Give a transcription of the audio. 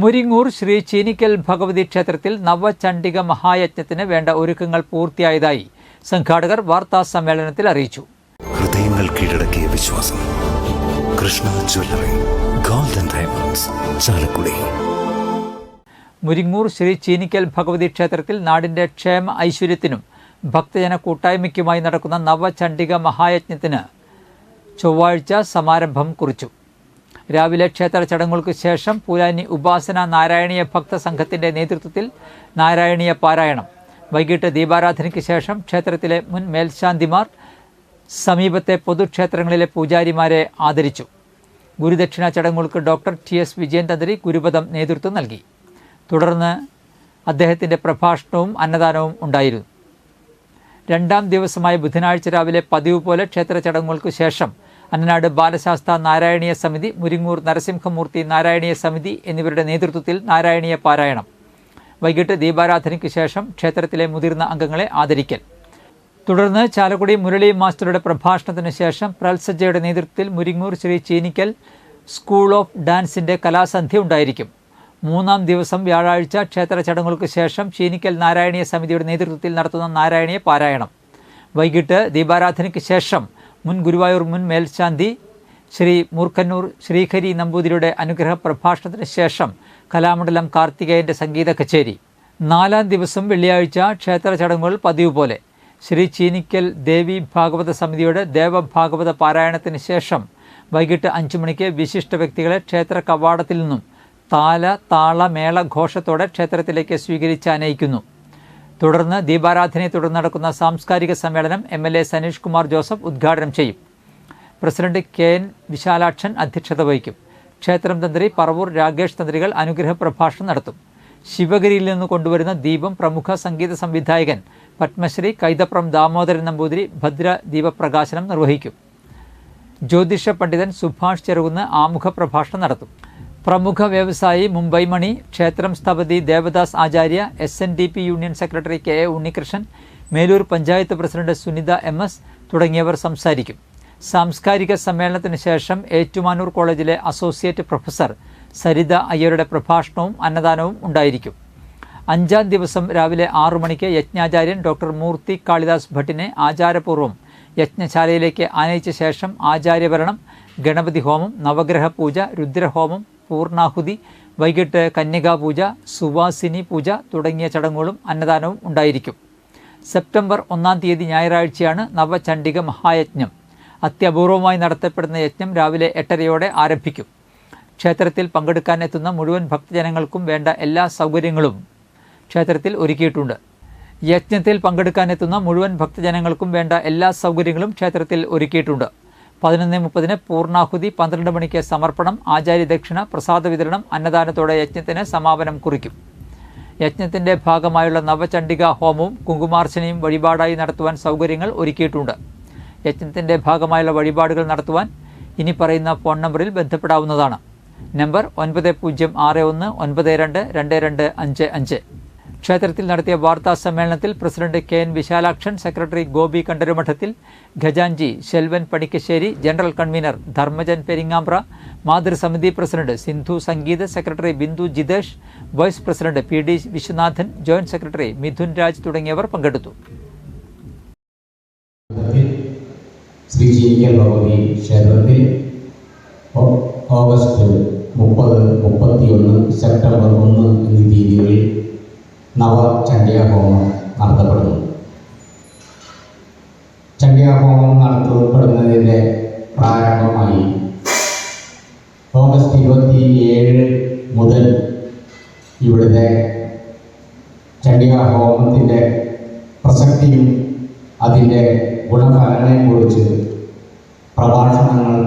മുരിങ്ങൂർ ശ്രീ ചീനിക്കൽ ഭഗവതി ക്ഷേത്രത്തിൽ നവചണ്ഡിക മഹായജ്ഞത്തിന് വേണ്ട ഒരുക്കങ്ങൾ പൂർത്തിയായതായി സംഘാടകർ വാർത്താ സമ്മേളനത്തിൽ അറിയിച്ചു. ഹൃദയങ്ങൾ കീഴടക്കിയ വിശ്വാസം. Krishna jewellery golden diamonds Chalakudy. Muringoor Sri Cheenikkal Bhagavathi ക്ഷേത്രത്തിൽ നാടിന്റെ ക്ഷേമ ഐശ്വര്യത്തിനും ഭക്തജന കൂട്ടായ്മയ്ക്കുമായി നടക്കുന്ന നവചണ്ഡിക മഹായജ്ഞത്തിന് ചൊവ്വാഴ്ച സമാരംഭം കുറിച്ചു. രാവിലെ ക്ഷേത്ര ചടങ്ങുകൾക്ക് ശേഷം പൂലാനി ഉപാസന നാരായണീയ ഭക്ത സംഘത്തിന്റെ നേതൃത്വത്തിൽ നാരായണീയ പാരായണം. വൈകിട്ട് ദീപാരാധനയ്ക്ക് ശേഷം ക്ഷേത്രത്തിലെ മുൻ മേൽശാന്തിമാർ സമീപത്തെ പൊതുക്ഷേത്രങ്ങളിലെ പൂജാരിമാരെ ആദരിച്ചു. ഗുരുദക്ഷിണ ചടങ്ങുകൾക്ക് ഡോക്ടർ ടി എസ് വിജയൻ തന്ത്രി ഗുരുപദം നേതൃത്വം നൽകി. തുടർന്ന് അദ്ദേഹത്തിന്റെ പ്രഭാഷണവും അന്നദാനവും ഉണ്ടായിരുന്നു. രണ്ടാം ദിവസമായ ബുധനാഴ്ച രാവിലെ പതിവ് പോലെ ക്ഷേത്ര ചടങ്ങുകൾക്ക് ശേഷം അന്നനാട് ബാലശാസ്ത്ര നാരായണീയ സമിതി മുരിങ്ങൂർ നരസിംഹമൂർത്തി നാരായണീയ സമിതി എന്നിവരുടെ നേതൃത്വത്തിൽ നാരായണീയ പാരായണം. വൈകിട്ട് ദീപാരാധനയ്ക്ക് ശേഷം ക്ഷേത്രത്തിലെ മുതിർന്ന അംഗങ്ങളെ ആദരിക്കൽ. തുടർന്ന് ചാലക്കുടി മുരളി മാസ്റ്ററുടെ പ്രഭാഷണത്തിന് ശേഷം പ്രൽസജ്ജയുടെ നേതൃത്വത്തിൽ മുരിങ്ങൂർ ശ്രീ ചീനിക്കൽ സ്കൂൾ ഓഫ് ഡാൻസിന്റെ കലാസന്ധ്യ ഉണ്ടായിരിക്കും. മൂന്നാം ദിവസം വ്യാഴാഴ്ച ക്ഷേത്ര ചടങ്ങുകൾക്ക് ശേഷം ചീനിക്കൽ നാരായണീയ സമിതിയുടെ നേതൃത്വത്തിൽ നടത്തുന്ന നാരായണീയ പാരായണം. വൈകിട്ട് ദീപാരാധനയ്ക്ക് ശേഷം മുൻ ഗുരുവായൂർ മുൻ മേൽശാന്തി ശ്രീ മൂർക്കന്നൂർ ശ്രീഹരി നമ്പൂതിരിയുടെ അനുഗ്രഹ പ്രഭാഷണത്തിന് ശേഷം കലാമണ്ഡലം കാർത്തികേയന്റെ സംഗീത കച്ചേരി. നാലാം ദിവസം വെള്ളിയാഴ്ച ക്ഷേത്ര ചടങ്ങുകൾ പതിവ് പോലെ. ശ്രീ ചീനിക്കൽ ദേവി ഭാഗവത സമിതിയുടെ ദേവഭാഗവത പാരായണത്തിന് ശേഷം വൈകിട്ട് അഞ്ചു മണിക്ക് വിശിഷ്ട വ്യക്തികളെ ക്ഷേത്ര കവാടത്തിൽ നിന്നും താല താള മേള ഘോഷത്തോടെ ക്ഷേത്രത്തിലേക്ക് സ്വീകരിച്ച് അനയിക്കുന്നു തുടർന്ന് ദീപാരാധനയെ തുടർന്ന് നടക്കുന്ന സാംസ്കാരിക സമ്മേളനം M L A Saneesh Kumar Joseph ഉദ്ഘാടനം ചെയ്യും. പ്രസിഡന്റ് കെ എൻ വിശാലാക്ഷൻ അധ്യക്ഷത വഹിക്കും. ക്ഷേത്രം തന്ത്രി പറവൂർ രാകേഷ് തന്ത്രികൾ അനുഗ്രഹ പ്രഭാഷണം നടത്തും. ശിവഗിരിയിൽ നിന്ന് കൊണ്ടുവരുന്ന ദീപം പ്രമുഖ സംഗീത സംവിധായകൻ പത്മശ്രീ കൈതപ്രം ദാമോദരൻ നമ്പൂതിരി ഭദ്ര ദീപപ്രകാശനം നിർവഹിക്കും. ജ്യോതിഷ പണ്ഡിതൻ സുഭാഷ് ചെറുകുന്ന് ആമുഖ പ്രഭാഷണം നടത്തും. പ്രമുഖ വ്യവസായി മുംബൈ മണി ക്ഷേത്രം സ്ഥപതി Devadas Acharya S N D P union secretary K A Unnikrishnan Melur panchayat president Sunitha M S തുടങ്ങിയവർ സംസാരിക്കും. സാംസ്കാരിക സമ്മേളനത്തിന് ശേഷം ഏറ്റുമാനൂർ കോളേജിലെ അസോസിയേറ്റ് പ്രൊഫസർ സരിത അയ്യരുടെ പ്രഭാഷണവും അന്നദാനവും ഉണ്ടായിരിക്കും. അഞ്ചാം ദിവസം രാവിലെ ആറു മണിക്ക് യജ്ഞാചാര്യൻ ഡോക്ടർ മൂർത്തി കാളിദാസ് ഭട്ടിനെ ആചാരപൂർവം യജ്ഞശാലയിലേക്ക് ആനയിച്ച ശേഷം ആചാര്യഭരണം ഗണപതി ഹോമം നവഗ്രഹ പൂജ രുദ്രഹോമം പൂർണാഹുതി വൈകിട്ട് കന്യകാപൂജ സുവാസിനി പൂജ തുടങ്ങിയ ചടങ്ങുകളും അന്നദാനവും ഉണ്ടായിരിക്കും. സെപ്റ്റംബർ ഒന്നാം തീയതി ഞായറാഴ്ചയാണ് നവചണ്ഡിക മഹായജ്ഞം. അത്യപൂർവമായി നടത്തപ്പെടുന്ന യജ്ഞം രാവിലെ എട്ടരയോടെ ആരംഭിക്കും. ക്ഷേത്രത്തിൽ പങ്കെടുക്കാൻ എത്തുന്ന മുഴുവൻ ഭക്തജനങ്ങൾക്കും വേണ്ട എല്ലാ സൗകര്യങ്ങളും ക്ഷേത്രത്തിൽ ഒരുക്കിയിട്ടുണ്ട്. യജ്ഞത്തിൽ പങ്കെടുക്കാനെത്തുന്ന മുഴുവൻ ഭക്തജനങ്ങൾക്കും വേണ്ട എല്ലാ സൗകര്യങ്ങളും ക്ഷേത്രത്തിൽ ഒരുക്കിയിട്ടുണ്ട്. പതിനൊന്ന് മുപ്പതിന് പൂർണാഹുതി പന്ത്രണ്ട് മണിക്ക് സമർപ്പണം ആചാര്യ ദക്ഷിണ പ്രസാദ വിതരണം അന്നദാനത്തോടെ യജ്ഞത്തിന് സമാപനം കുറിക്കും. യജ്ഞത്തിന്റെ ഭാഗമായുള്ള നവചണ്ഡിക ഹോമവും കുങ്കുമാർച്ചനയും വഴിപാടായി നടത്തുവാൻ സൗകര്യങ്ങൾ ഒരുക്കിയിട്ടുണ്ട്. യജ്ഞത്തിന്റെ ഭാഗമായുള്ള വഴിപാടുകൾ നടത്തുവാൻ ഇനി പറയുന്ന ഫോൺ നമ്പറിൽ ബന്ധപ്പെടാവുന്നതാണ്. നമ്പർ ഒൻപത് പൂജ്യം ആറ് ഒന്ന് ഒൻപത് രണ്ട് രണ്ട് രണ്ട് അഞ്ച് അഞ്ച്. ക്ഷേത്രത്തിൽ നടത്തിയ വാർത്താ സമ്മേളനത്തിൽ president K N Visalakshan secretary Gopi Kandarumadathil ഖജാൻജി Selvan Panikkassery general convener Dharmajan Peringampra മാതൃസമിതി president Sindhu Sangeetha secretary Bindu Jithesh vice president P D Viswanathan joint secretary Mithun Raj തുടങ്ങിയവർ പങ്കെടുത്തു. ഓഗസ്റ്റ് മുപ്പത് മുപ്പത്തിയൊന്ന് സെപ്റ്റംബർ ഒന്ന് എന്നീ തീയതികളിൽ നവചണ്ഡിക ഹോമം നടത്തപ്പെടുന്നു. ചണ്ഡിക ഹോമം നടത്തപ്പെടുന്നതിന്റെ പ്രാരംഭമായി ഓഗസ്റ്റ് ഇരുപത്തി ഏഴ് മുതൽ ഇവിടുത്തെ ചണ്ഡിക ഹോമത്തിന്റെ പ്രസക്തിയും അതിന്റെ ഗുണഫലങ്ങളെക്കുറിച്ച് പ്രഭാഷണങ്ങൾ